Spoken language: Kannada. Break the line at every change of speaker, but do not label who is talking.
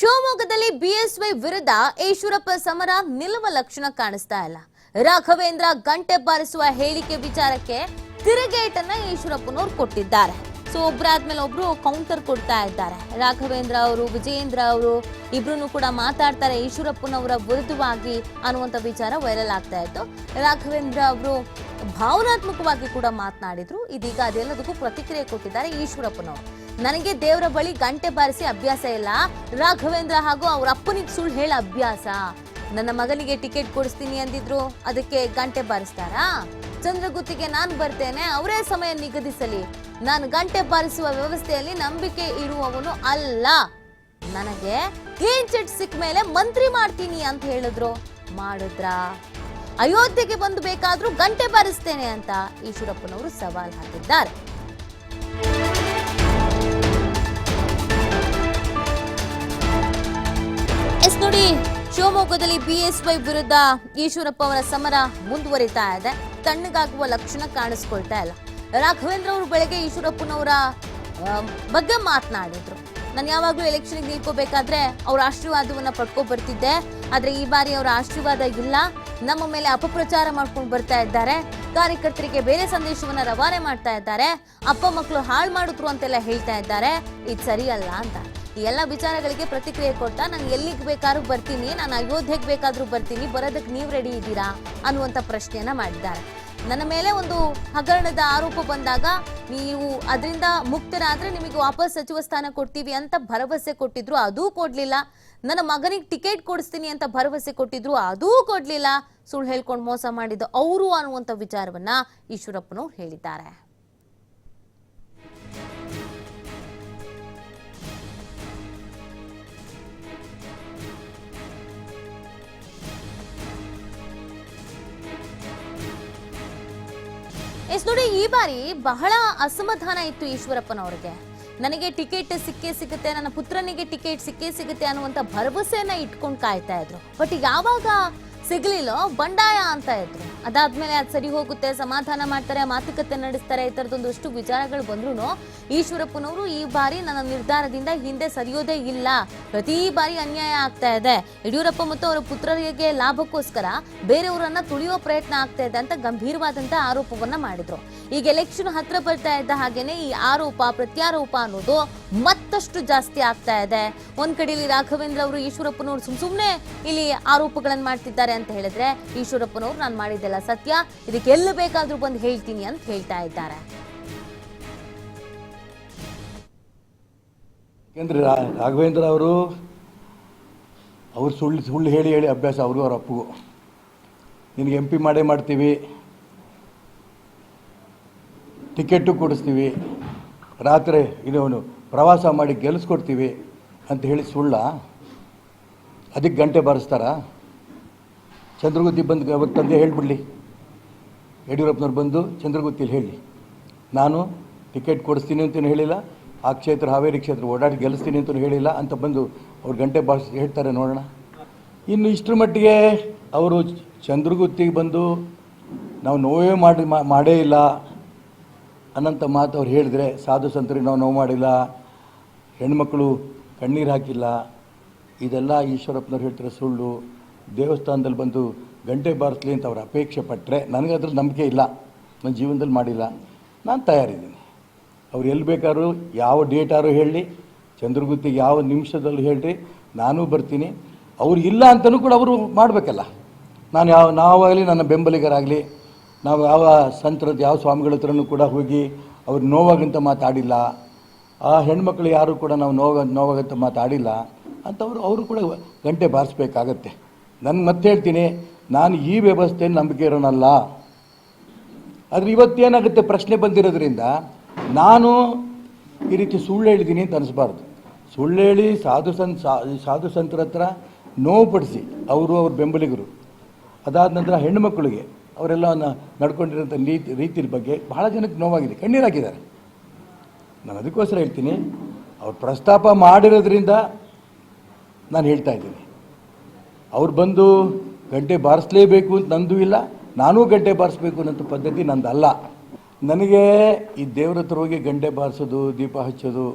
ಶಿವಮೊಗ್ಗದಲ್ಲಿ ಬಿಎಸ್ವೈ ವಿರುದ್ಧ ಈಶ್ವರಪ್ಪ ಸಮರ ನಿಲ್ಲುವ ಲಕ್ಷಣ ಕಾಣಿಸ್ತಾ ಇಲ್ಲ. ರಾಘವೇಂದ್ರ ಗಂಟೆ ಬಾರಿಸುವ ಹೇಳಿಕೆ ವಿಚಾರಕ್ಕೆ ತಿರುಗೇಟನ್ನ ಈಶ್ವರಪ್ಪನವ್ರು ಕೊಟ್ಟಿದ್ದಾರೆ. ಸೊ ಒಬ್ರಾದ್ಮೇಲೆ ಒಬ್ರು ಕೌಂಟರ್ ಕೊಡ್ತಾ ಇದ್ದಾರೆ. ರಾಘವೇಂದ್ರ ಅವರು, ವಿಜಯೇಂದ್ರ ಅವರು ಇಬ್ರು ಕೂಡ ಮಾತಾಡ್ತಾರೆ ಈಶ್ವರಪ್ಪನವರ ವಿರುದ್ಧವಾಗಿ ಅನ್ನುವಂಥ ವಿಚಾರ ವೈರಲ್ ಆಗ್ತಾ ಇತ್ತು. ರಾಘವೇಂದ್ರ ಅವರು ಭಾವನಾತ್ಮಕವಾಗಿ ಕೂಡ ಮಾತನಾಡಿದ್ರು. ಇದೀಗ ಅದೆಲ್ಲದಕ್ಕೂ ಪ್ರತಿಕ್ರಿಯೆ ಕೊಟ್ಟಿದ್ದಾರೆ ಈಶ್ವರಪ್ಪನವರು ನನಗೆ ದೇವರ ಬಳಿ ಗಂಟೆ ಬಾರಿಸಿ ಅಭ್ಯಾಸ ಇಲ್ಲ. ರಾಘವೇಂದ್ರ ಹಾಗೂ ಅವ್ರ ಅಪ್ಪನಿಗೆ ಸುಳ್ಳು ಹೇಳ ಅಭ್ಯಾಸ. ನನ್ನ ಮಗನಿಗೆ ಟಿಕೆಟ್ ಕೊಡಿಸ್ತೀನಿ ಅಂದಿದ್ರು, ಅದಕ್ಕೆ ಗಂಟೆ ಬಾರಿಸ್ತಾರಾ? ಚಂದ್ರಗುತ್ತಿಗೆ ನಾನು ಬರ್ತೇನೆ, ಅವರೇ ಸಮಯ ನಿಗದಿಸಲಿ. ನಾನು ಗಂಟೆ ಬಾರಿಸುವ ವ್ಯವಸ್ಥೆಯಲ್ಲಿ ನಂಬಿಕೆ ಇರುವವನು ಅಲ್ಲ. ನನಗೆ ಕ್ಲೀನ್ ಚಿಟ್ ಸಿಕ್ಕ ಮೇಲೆ ಮಂತ್ರಿ ಮಾಡ್ತೀನಿ ಅಂತ ಹೇಳಿದ್ರು. ಮಾಡಿದ್ರಾ? ಅಯೋಧ್ಯೆಗೆ ಬಂದು ಬೇಕಾದ್ರೂ ಗಂಟೆ ಬಾರಿಸ್ತೇನೆ ಅಂತ ಈಶ್ವರಪ್ಪನವರು ಸವಾಲ್ ಹಾಕಿದ್ದಾರೆ. ಶಿವಮೊಗ್ಗದಲ್ಲಿ ಬಿಎಸ್ವೈ ವಿರುದ್ಧ ಈಶ್ವರಪ್ಪ ಅವರ ಸಮರ ಮುಂದುವರಿತಾ ಇದೆ. ತಣ್ಣಗಾಗುವ ಲಕ್ಷಣ ಕಾಣಿಸ್ಕೊಳ್ತಾ ಇಲ್ಲ. ರಾಘವೇಂದ್ರ ಅವರು ಬೆಳಗ್ಗೆ ಈಶ್ವರಪ್ಪನವರ ಬಗ್ಗೆ ಮಾತನಾಡಿದ್ರು. ನಾನು ಯಾವಾಗಲೂ ಎಲೆಕ್ಷನ್ಗೆ ನಿಲ್ಕೋಬೇಕಾದ್ರೆ ಅವ್ರ ಆಶೀರ್ವಾದವನ್ನು ಪಡ್ಕೊ ಬರ್ತಿದ್ದೆ. ಆದರೆ ಈ ಬಾರಿ ಅವರ ಆಶೀರ್ವಾದ ಇಲ್ಲ. ನಮ್ಮ ಮೇಲೆ ಅಪಪ್ರಚಾರ ಮಾಡ್ಕೊಂಡು ಬರ್ತಾ ಇದ್ದಾರೆ. ಕಾರ್ಯಕರ್ತರಿಗೆ ಬೇರೆ ಸಂದೇಶವನ್ನು ರವಾನೆ ಮಾಡ್ತಾ ಇದ್ದಾರೆ. ಅಪ್ಪ ಮಕ್ಕಳು ಹಾಳು ಮಾಡಿದ್ರು ಅಂತೆಲ್ಲ ಹೇಳ್ತಾ ಇದ್ದಾರೆ. ಇದು ಸರಿಯಲ್ಲ ಅಂತ. ಈ ಎಲ್ಲ ವಿಚಾರಗಳಿಗೆ ಪ್ರತಿಕ್ರಿಯೆ ಕೊಡ್ತಾ ನಾನು ಎಲ್ಲಿಗೆ ಬೇಕಾದ್ರೂ ಬರ್ತೀನಿ, ನಾನು ಅಯೋಧ್ಯೆಗೆ ಬೇಕಾದ್ರೂ ಬರ್ತೀನಿ ಬರೋದಕ್ಕೆ ನೀವು ರೆಡಿ ಇದ್ದೀರಾ ಅನ್ನುವಂಥ ಪ್ರಶ್ನೆಯನ್ನ ಮಾಡಿದ್ದಾರೆ. ನನ್ನ ಮೇಲೆ ಒಂದು ಹಗರಣದ ಆರೋಪ ಬಂದಾಗ ನೀವು ಅದರಿಂದ ಮುಕ್ತರಾದ್ರೆ ನಿಮಗೆ ವಾಪಸ್ ಸಚಿವ ಸ್ಥಾನ ಕೊಡ್ತೀವಿ ಅಂತ ಭರವಸೆ ಕೊಟ್ಟಿದ್ರು, ಅದೂ ಕೊಡಲಿಲ್ಲ. ನನ್ನ ಮಗನಿಗೆ ಟಿಕೆಟ್ ಕೊಡಿಸ್ತೀನಿ ಅಂತ ಭರವಸೆ ಕೊಟ್ಟಿದ್ರು, ಅದೂ ಕೊಡಲಿಲ್ಲ. ಸುಳ್ಳು ಹೇಳ್ಕೊಂಡು ಮೋಸ ಮಾಡಿದ್ದು ಅವರು ಅನ್ನುವಂಥ ವಿಚಾರವನ್ನ ಈಶ್ವರಪ್ಪನು ಹೇಳಿದ್ದಾರೆ. ಎಸ್, ನೋಡಿ, ಈ ಬಾರಿ ಬಹಳ ಅಸಮಾಧಾನ ಇತ್ತು ಈಶ್ವರಪ್ಪನವ್ರಿಗೆ. ನನಗೆ ಟಿಕೆಟ್ ಸಿಕ್ಕೇ ಸಿಗುತ್ತೆ, ನನ್ನ ಪುತ್ರನಿಗೆ ಟಿಕೆಟ್ ಸಿಕ್ಕೇ ಸಿಗುತ್ತೆ ಅನ್ನುವಂಥ ಭರವಸೆಯನ್ನ ಇಟ್ಕೊಂಡು ಕಾಯ್ತಾ ಇದ್ರು. ಬಟ್ ಯಾವಾಗ ಸಿಗ್ಲಿಲ್ಲ? ಬಂಡಾಯ ಅಂತ ಇದ್ರು. ಅದಾದ್ಮೇಲೆ ಅದು ಸರಿ ಹೋಗುತ್ತೆ, ಸಮಾಧಾನ ಮಾಡ್ತಾರೆ, ಮಾತುಕತೆ ನಡೆಸ್ತಾರೆ, ಈ ಥರದೊಂದಷ್ಟು ವಿಚಾರಗಳು ಬಂದ್ರು ಈಶ್ವರಪ್ಪನವರು ಈ ಬಾರಿ ನನ್ನ ನಿರ್ಧಾರದಿಂದ ಹಿಂದೆ ಸರಿಯೋದೇ ಇಲ್ಲ. ಪ್ರತಿ ಬಾರಿ ಅನ್ಯಾಯ ಆಗ್ತಾ ಇದೆ. ಯಡಿಯೂರಪ್ಪ ಮತ್ತು ಅವರ ಪುತ್ರರಿಗೆ ಲಾಭಕ್ಕೋಸ್ಕರ ಬೇರೆಯವರನ್ನ ತುಳಿಯುವ ಪ್ರಯತ್ನ ಆಗ್ತಾ ಇದೆ ಅಂತ ಗಂಭೀರವಾದಂತ ಆರೋಪವನ್ನ ಮಾಡಿದ್ರು. ಈಗ ಎಲೆಕ್ಷನ್ ಹತ್ರ ಬರ್ತಾ ಇದ್ದ ಹಾಗೇನೆ ಈ ಆರೋಪ, ಪ್ರತ್ಯಾರೋಪ ಅನ್ನೋದು ಮತ್ತಷ್ಟು ಜಾಸ್ತಿ ಆಗ್ತಾ ಇದೆ. ಒಂದ್ ಕಡೆಯಲ್ಲಿ ರಾಘವೇಂದ್ರ ಅವರು ಈಶ್ವರಪ್ಪನವರು ಸುಮ್ ಸುಮ್ನೆ ಇಲ್ಲಿ ಆರೋಪಗಳನ್ನು ಮಾಡ್ತಿದ್ದಾರೆ ಅಂತ ಹೇಳಿದ್ರೆ ಈಶ್ವರಪ್ಪನವರು, ನಾನು ಮಾಡಿದ್ದೆಲ್ಲ ಸತ್ಯ. ಇದಕ್ಕೆ ಎಲ್ಲಿ ಬೇಕಾದ್ರೂ ಬಂದು ಹೇಳ್ತೀನಿ ಅಂತ ಹೇಳ್ತಾ ಇದ್ದಾರೆ.
ರಾಘವೇಂದ್ರ ಅವರು? ಅವ್ರು ಸುಳ್ಳು ಸುಳ್ಳು ಹೇಳಿ ಹೇಳಿ ಅಭ್ಯಾಸ ಅವರು ಅವ್ರ ಅಪ್ಪಗೂ. ನಿನಗೆ ಎಂ ಪಿ ಮಾಡೇ ಮಾಡ್ತೀವಿ. ಟಿಕೆಟು ಕೊಡಿಸ್ತೀವಿ. ರಾತ್ರಿ ಇದವನು ಪ್ರವಾಸ ಮಾಡಿ ಗೆಲ್ಲಿಸ್ಕೊಡ್ತೀವಿ ಅಂತ ಹೇಳಿ ಸುಳ್ಳ. ಅದಕ್ಕೆ ಗಂಟೆ ಬಾರಿಸ್ತಾರಾ? ಚಂದ್ರಗುತ್ತಿ ಬಂದು ಅವ್ರ ತಂದೆ ಹೇಳಿಬಿಡಲಿ. ಯಡಿಯೂರಪ್ಪನವ್ರು ಬಂದು ಚಂದ್ರಗುತ್ತಿಲಿ ಹೇಳಿ. ನಾನು ಟಿಕೆಟ್ ಕೊಡಿಸ್ತೀನಿ ಅಂತಲೂ ಹೇಳಿಲ್ಲ, ಆ ಕ್ಷೇತ್ರ, ಹಾವೇರಿ ಕ್ಷೇತ್ರ ಓಡಾಡಿ ಗೆಲ್ಲಿಸ್ತೀನಿ ಅಂತಲೂ ಹೇಳಿಲ್ಲ ಅಂತ ಬಂದು ಅವ್ರು ಗಂಟೆ ಭಾಷೆ ಹೇಳ್ತಾರೆ ನೋಡೋಣ. ಇನ್ನು ಇಷ್ಟರ ಮಟ್ಟಿಗೆ ಅವರು ಚಂದ್ರಗುತ್ತಿಗೆ ಬಂದು ನಾವು ನೋವೇ ಮಾಡಿ ಮಾಡೇ ಇಲ್ಲ. ಅನ್ನಂಥ ಮಾತು ಅವ್ರು ಹೇಳಿದ್ರೆ, ಸಾಧು ಸಂತರಿಗೆ ನಾವು ನೋವು ಮಾಡಿಲ್ಲ, ಹೆಣ್ಮಕ್ಳು ಕಣ್ಣೀರು ಹಾಕಿಲ್ಲ. ಇದೆಲ್ಲ ಈಶ್ವರಪ್ಪನವ್ರು ಹೇಳ್ತಾರೆ ಸುಳ್ಳು. ದೇವಸ್ಥಾನದಲ್ಲಿ ಬಂದು ಗಂಟೆ ಬಾರಿಸ್ಲಿ ಅಂತ ಅವರು ಅಪೇಕ್ಷೆ ಪಟ್ಟರೆ ನನಗೆ ಅದ್ರಲ್ಲಿ ನಂಬಿಕೆ ಇಲ್ಲ. ನನ್ನ ಜೀವನದಲ್ಲಿ ಮಾಡಿಲ್ಲ. ನಾನು ತಯಾರಿದ್ದೀನಿ. ಅವ್ರು ಎಲ್ಲಿ ಬೇಕಾದ್ರೂ ಯಾವ ಡೇಟಾರು ಹೇಳಿ, ಚಂದ್ರಗುತ್ತಿಗೆ ಯಾವ ನಿಮಿಷದಲ್ಲಿ ಹೇಳ್ರಿ, ನಾನೂ ಬರ್ತೀನಿ. ಅವ್ರು ಇಲ್ಲ ಅಂತಲೂ ಕೂಡ ಅವರು ಮಾಡಬೇಕಲ್ಲ. ನಾನು ಯಾವ, ನಾವಾಗಲಿ ನನ್ನ ಬೆಂಬಲಿಗರಾಗಲಿ, ನಾವು ಯಾವ ಸಂತರದ ಯಾವ ಸ್ವಾಮಿಗಳ ಹತ್ರನೂ ಕೂಡ ಹೋಗಿ ಅವ್ರು ನೋವಾಗಂತ ಮಾತಾಡಿಲ್ಲ. ಆ ಹೆಣ್ಮಕ್ಳು ಯಾರು ಕೂಡ ನಾವು ನೋವಾಗ ನೋವಾಗಂತ ಮಾತಾಡಿಲ್ಲ. ಅಂತವರು, ಅವರು ಕೂಡ ಗಂಟೆ ಬಾರಿಸ್ಬೇಕಾಗತ್ತೆ. ನಾನು ಮತ್ತೆ ಹೇಳ್ತೀನಿ, ನಾನು ಈ ವ್ಯವಸ್ಥೆ ನಂಬಿಕೆ ಇರೋನಲ್ಲ. ಆದರೆ ಇವತ್ತೇನಾಗುತ್ತೆ, ಪ್ರಶ್ನೆ ಬಂದಿರೋದ್ರಿಂದ ನಾನು ಈ ರೀತಿ ಸುಳ್ಳು ಹೇಳಿದ್ದೀನಿ ಅಂತ ಅನಿಸ್ಬಾರ್ದು. ಸುಳ್ಳು ಹೇಳಿ ಸಾಧು ಸಾ- ಸಾಧು ಸಂತರ ಹತ್ರ ನೋವು ಪಡಿಸಿ, ಅವರು ಅವ್ರ ಬೆಂಬಲಿಗರು. ಅದಾದ ನಂತರ ಹೆಣ್ಣುಮಕ್ಕಳಿಗೆ ಅವರೆಲ್ಲ ನಡ್ಕೊಂಡಿರೋಂಥ ನೀತಿ ರೀತಿಯ ಬಗ್ಗೆ ಬಹಳ ಜನಕ್ಕೆ ನೋವಾಗಿದೆ, ಕಣ್ಣೀರು ಹಾಕಿದ್ದಾರೆ. ನಾನು ಅದಕ್ಕೋಸ್ಕರ ಹೇಳ್ತೀನಿ, ಅವ್ರು ಪ್ರಸ್ತಾಪ ಮಾಡಿರೋದ್ರಿಂದ ನಾನು ಹೇಳ್ತಾ ಇದ್ದೀನಿ. ಅವ್ರು ಬಂದು ಗಂಟೆ ಬಾರಿಸಲೇಬೇಕು ಅಂತ ನಂದು ಇಲ್ಲ, ನಾನೂ ಗಂಟೆ ಬಾರಿಸ್ಬೇಕು ಅನ್ನೋಂಥ ಪದ್ಧತಿ ನಂದಲ್ಲ. ನನಗೆ ಈ ದೇವ್ರ ಹತ್ರ ಹೋಗಿ ಗಂಟೆ ಬಾರಿಸೋದು, ದೀಪ ಹಚ್ಚೋದು